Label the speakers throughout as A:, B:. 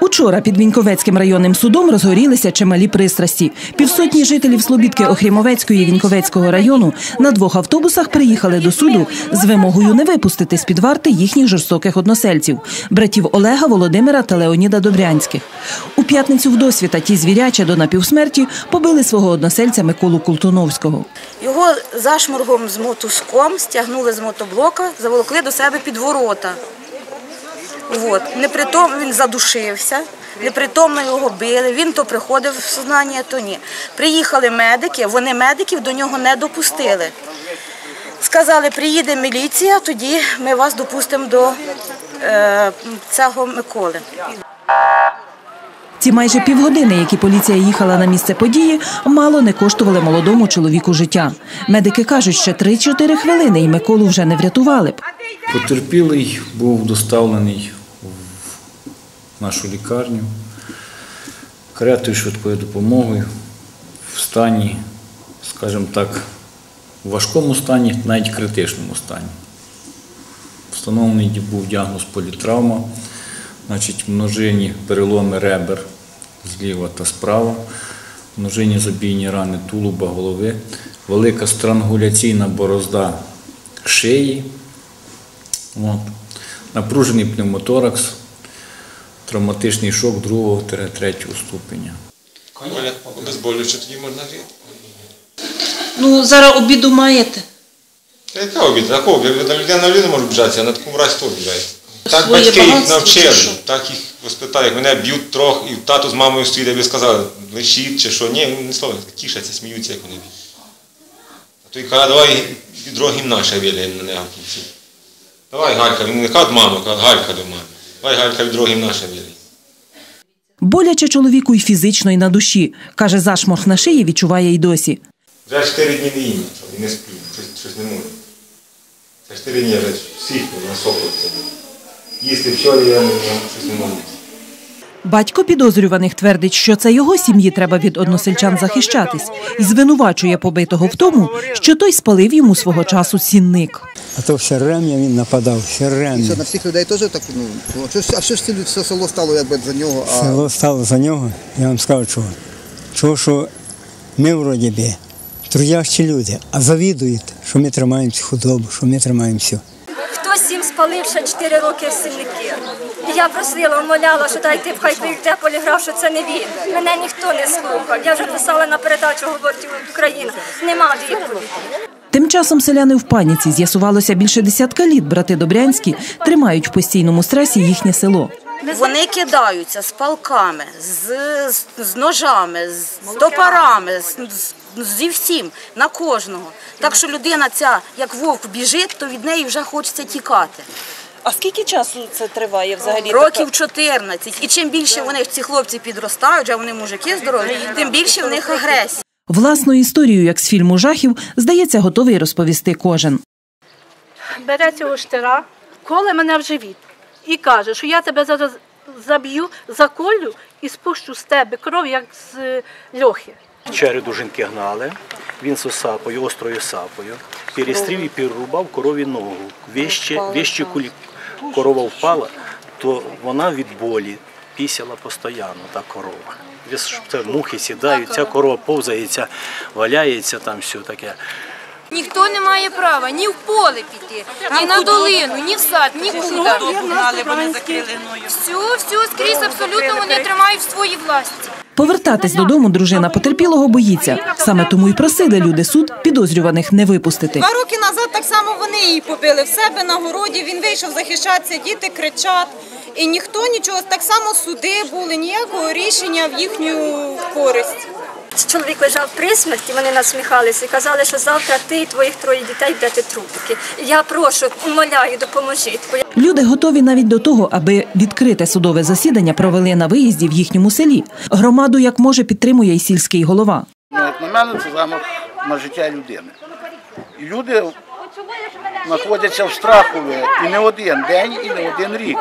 A: Учора під Віньковецьким районним судом розгорілися чималі пристрасті. Півсотні жителів Слобідки Охрімовецької і Віньковецького району на двох автобусах приїхали до суду з вимогою не випустити з під варти їхніх жорстоких односельців братів Олега, Володимира та Леоніда Добрянських. У п'ятницю в досвіта ті звіряча до напівсмерті побили свого односельця Миколу Култуновського.
B: Його зашморгом з мотузком стягнули з мотоблока, заволокли до себе під ворота. От. Непритом він задушився, непритомно його били. Він то приходив в сознання, то ні. Приїхали медики, вони медиків до нього не допустили. Сказали, приїде міліція, тоді ми вас допустимо до е, цього Миколи.
A: Ці майже півгодини, які поліція їхала на місце події, мало не коштували молодому чоловіку життя. Медики кажуть, ще 3-4 хвилини і Миколу вже не врятували б.
C: Потерпілий був доставлений нашу лікарню каретою швидкою допомогою в стані, скажімо так, в важкому стані, навіть критичному стані. Встановлений був діагноз політравма, значить множинні переломи ребер зліва та справа, множинні забійні рани тулуба, голови, велика странгуляційна борозда шиї. От. Напружений пневмоторакс, травматичний шок 2-3 ступеня.
D: Коля, обезболюючи тоді можна жити.
E: Ну, зараз обіду маєте.
D: Та Яка обід? Обід? Людина на людину може обіжатися, а на такому разі то обіжається. Так
E: Своє
D: батьки їх навчили, так їх воспитали. Мене б'ють трохи, і тато з мамою стоїть, я би сказав, лишіть чи що. Ні, не слово, тішаться, сміються, як вони б'ють. А той каже, давай відро гімна ще віляє на нього в кінці. Давай, Галька, він не каже маму, каже Галька до мами. Давай, Галька, відро гімна ще віляє.
A: Боляче чоловіку й фізично, і на душі. Каже, зашморг на шиї відчуває й досі.
D: Вже чотири дні їм, і не сплю, щось, щось не можу. Це чотири дні вже всіх насопується. Їсти вчора я не можу, щось не можу.
A: Батько підозрюваних твердить, що це його сім'ї треба від односельчан захищатись, і звинувачує побитого в тому, що той спалив йому свого часу сінник.
F: А то все рем'я він нападав, все рем'я.
G: Що на всіх людей теж так, ну, то що ж- а що ж ці люди- все село стало якби за нього, а
F: Село стало за нього, я вам скажу чого. Чого, що ми вроді би трудящі люди, а завідують, що ми тримаємо цю худобу, що ми тримаємо все.
H: Хтось їм спалив ще 4 роки в сильники. І я просила, моляла, що дайте хай прийде поліграф, що це не він. Мене ніхто не слухав. Я вже писала на передачу «Говорить Україна. Нема відповіді.
A: Тим часом селяни в паніці з'ясувалося більше десятка літ. Брати Добрянські тримають в постійному стресі їхнє село.
B: Вони кидаються з палками, з, з, з ножами, з топорами, з, з, зі всім, на кожного. Так що людина ця, як вовк біжить, то від неї вже хочеться тікати.
E: А скільки часу це триває взагалі?
B: Років 14. І чим більше вони ці хлопці підростають, вже вони мужики здорові, тим більше в них агресія.
A: Власну історію, як з фільму жахів, здається, готовий розповісти кожен.
I: бере цього штира, коле мене в живіт і каже, що я тебе зараз заб'ю, заколю і спущу з тебе кров, як з е, льохи.
J: Череду жінки гнали, він з сапою, острою сапою, перестрів і перерубав корові ногу. Вище, вище кулі корова впала, то вона від болі пісяла постійно, та корова. Мухи сідають, ця корова повзається, валяється там все таке.
H: Ніхто не має права ні в поле піти, ні на долину, ні в сад, нікуди. Всю, всю скрізь абсолютно вони тримають в своїй власті.
A: Повертатись додому дружина потерпілого боїться. Саме тому й просили люди суд підозрюваних не випустити.
K: Два роки назад так само її побили в себе на городі. Він вийшов захищатися, діти кричать. І ніхто нічого, так само суди були, ніякого рішення в їхню користь.
H: Чоловік лежав при смерті, вони насміхалися і казали, що завтра ти і твоїх троє дітей будете трупики. Я прошу, умоляю, допоможіть.
A: Люди готові навіть до того, аби відкрите судове засідання провели на виїзді в їхньому селі. Громаду як може підтримує й сільський голова.
L: Ну, як на мене, це замах на життя людини. І люди знаходяться в страхові і не один день, і не один рік.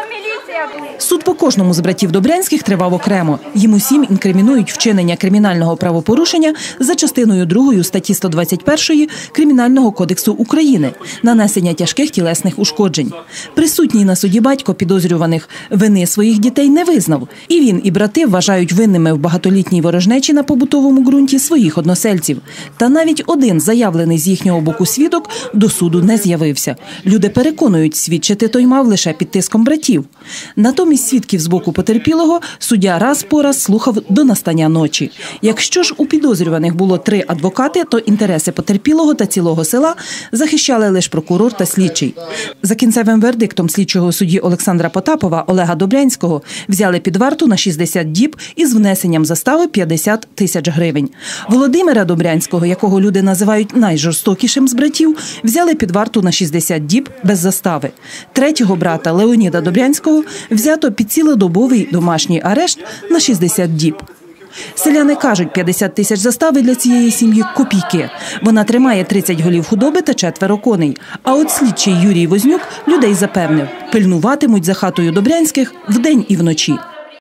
A: Суд по кожному з братів Добрянських тривав окремо. Їм усім інкримінують вчинення кримінального правопорушення за частиною 2 статті 121 Кримінального кодексу України нанесення тяжких тілесних ушкоджень. Присутній на суді батько підозрюваних вини своїх дітей не визнав. І він, і брати вважають винними в багатолітній ворожнечі на побутовому ґрунті своїх односельців. Та навіть один заявлений з їхнього боку свідок до суду не з'явився. Люди переконують, свідчити той мав лише під тиском братів. Натомість свідків з боку потерпілого суддя раз по раз слухав до настання ночі. Якщо ж у підозрюваних було три адвокати, то інтереси потерпілого та цілого села захищали лише прокурор та слідчий. За кінцевим вердиктом слідчого судді Олександра Потапова Олега Добрянського взяли під варту на 60 діб із внесенням застави 50 тисяч гривень. Володимира Добрянського, якого люди називають найжорстокішим з братів, взяли під варту на 60 діб без застави. Третього брата Леоніда Добрянського взято під цілодобовий домашній арешт на 60 діб. Селяни кажуть, 50 тисяч застави для цієї сім'ї копійки. Вона тримає 30 голів худоби та четверо коней. А от слідчий Юрій Вознюк людей запевнив, пильнуватимуть за хатою Добрянських вдень і вночі.